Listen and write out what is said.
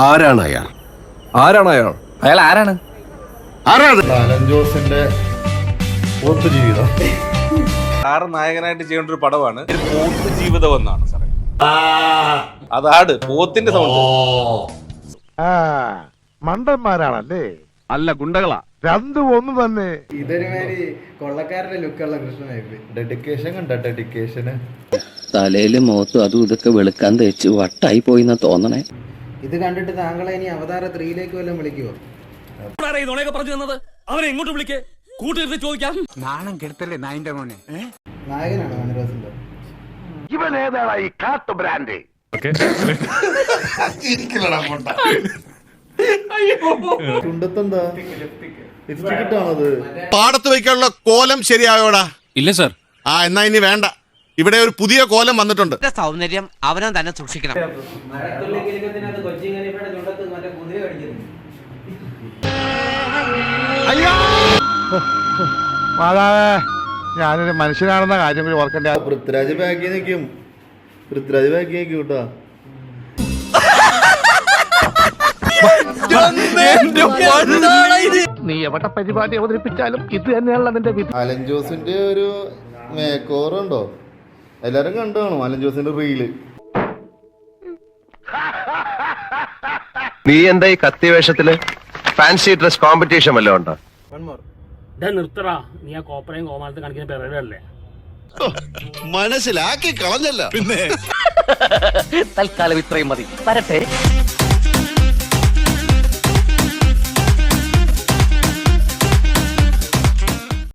ആരാണ് അയാൾ? ആരാണ് അയാൾ? അയാൾ ആരാണ്? ആരാണ്? അലൻ ജോസിന്റെ പോത്ത് ജീവിതം. സാറ് നായകനായിട്ട് ചെയ്യേണ്ട ഒരു പടമാണ് ഒരു പോത്ത് ജീവിതം എന്നാണ് സാറേ. അതാണ് പോത്തിന്റെ സൗണ്ട്. മണ്ടന്മാരാണല്ലേ? അല്ല ഗുണ്ടകളാ. രണ്ടും ഒന്ന് തന്നെ. ഇതൊരു മാതിരി കൊള്ളക്കാരുടെ ലുക്കുള്ള കൃഷ്ണനായിരുന്നു. ഡെഡിക്കേഷൻ കണ്ട ഡെഡിക്കേഷന് തലയിൽ മുഖത്തും അതും ഇതൊക്കെ വെളുക്കാൻ തേച്ച് വട്ടായി പോയിന്നാ തോന്നണേ. ഇത് കണ്ടിട്ട് താങ്കളെ ഇനി അവതാര ത്രീയിലേക്ക് വല്ലതും വിളിക്കുവോ? പറഞ്ഞു തന്നത്? അവനെ എങ്ങോട്ട് വിളിക്കേ. കൂട്ടിരുന്ന് ചോദിക്കാം. നായകനാണ് വനരോസിന്റെ ഇവൻ ഏതാണ് ഈ കാട്ടു ബ്രാൻഡ്? ചുണ്ടത്തെന്താ പാടത്ത് വയ്ക്കാനുള്ള കോലം ശരിയായോടാ? ഇല്ല സർ. ആ എന്നാ ഇനി വേണ്ട. ഇവിടെ ഒരു പുതിയ കോലം വന്നിട്ടുണ്ട്. സൗന്ദര്യം അവനെ തന്നെ സൂക്ഷിക്കണം. കൊച്ചിങ്ങനിപ്പയുടെ ചുണ്ടത്ത് മറ്റേ കുതിര കടിക്കുന്നു മാതാവേ ഞാനൊരു മനുഷ്യനാണെന്ന കാര്യം കൂടി ഓർക്കണ്ടേ? പൃഥ്വിരാജ് ബാക്കി നിൽക്കും പൃഥ്വിരാജ് ബാക്കി നിൽക്കും കേട്ടോ. നീ എവിടെ പരിപാടി അവതരിപ്പിച്ചാലും ഇത് തന്നെയാണല്ലോ അതിന്റെ അലൻ ജോസിന്റെ ഒരു മേക്ക് എല്ലാരും കണ്ടു കാണും. അലൻ ജോസിന്റെ റീൽ നീ എന്താ ഈ കത്തി വേഷത്തിൽ? ഫാൻസി ഡ്രസ് കോമ്പറ്റീഷൻ വല്ലതും ഉണ്ടോ? നിർത്തറാ നീ ആ കോപ്പറയും കോമാളത്ത് കാണിക്കുന്ന പെരടല്ലേ മനസ്സിലാക്കി കളഞ്ഞല്ല. പിന്നെ? തൽക്കാലം ഇത്രയും മതി. വരട്ടെ.